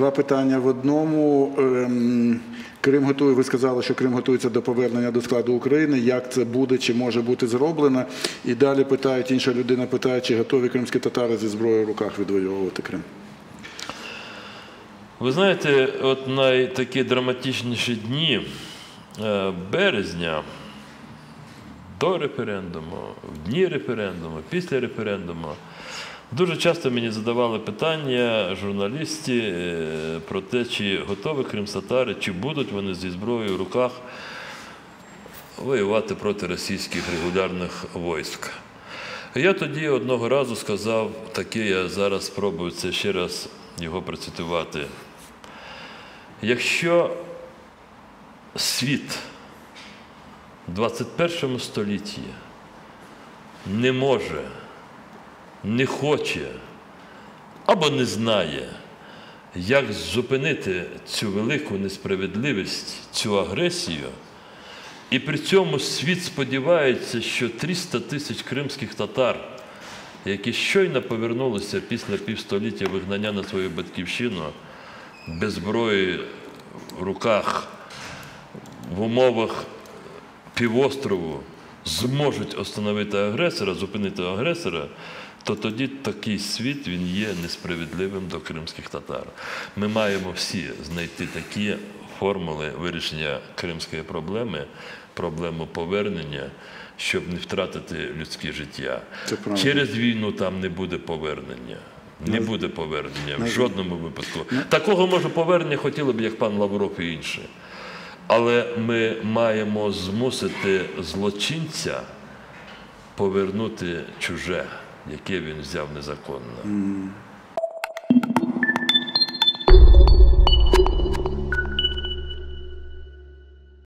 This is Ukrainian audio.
Два питання в одному. Ем, Крим готує, ви сказали, що Крим готується до повернення до складу України. Як це буде, чи може бути зроблено? І далі питають, інша людина питає, чи готові кримські татари зі зброєю в руках відвоювати Крим. Ви знаєте, от на такі драматичніші дні е, березня до референдуму, в дні референдуму, після референдуму, дуже часто мені задавали питання журналісти е, про те, чи готові кримстатари, чи будуть вони зі зброєю в руках воювати проти російських регулярних військ. Я тоді одного разу сказав, таке я зараз спробую це ще раз його процитувати. Якщо світ в 21 столітті не може, не хоче або не знає, як зупинити цю велику несправедливість, цю агресію, і при цьому світ сподівається, що 300 тисяч кримських татар, які щойно повернулися після півстоліття вигнання на свою батьківщину, без зброї в руках, в умовах півострову зможуть остановити агресора, зупинити агресора, то тоді такий світ він є несправедливим до кримських татар. Ми маємо всі знайти такі формули вирішення кримської проблеми, проблему повернення, щоб не втратити людське життя. Через війну там не буде повернення. Не буде повернення в жодному випадку. Такого може повернення хотіли б, як пан Лавров і інші. Але ми маємо змусити злочинця повернути чуже, яке він взяв незаконно.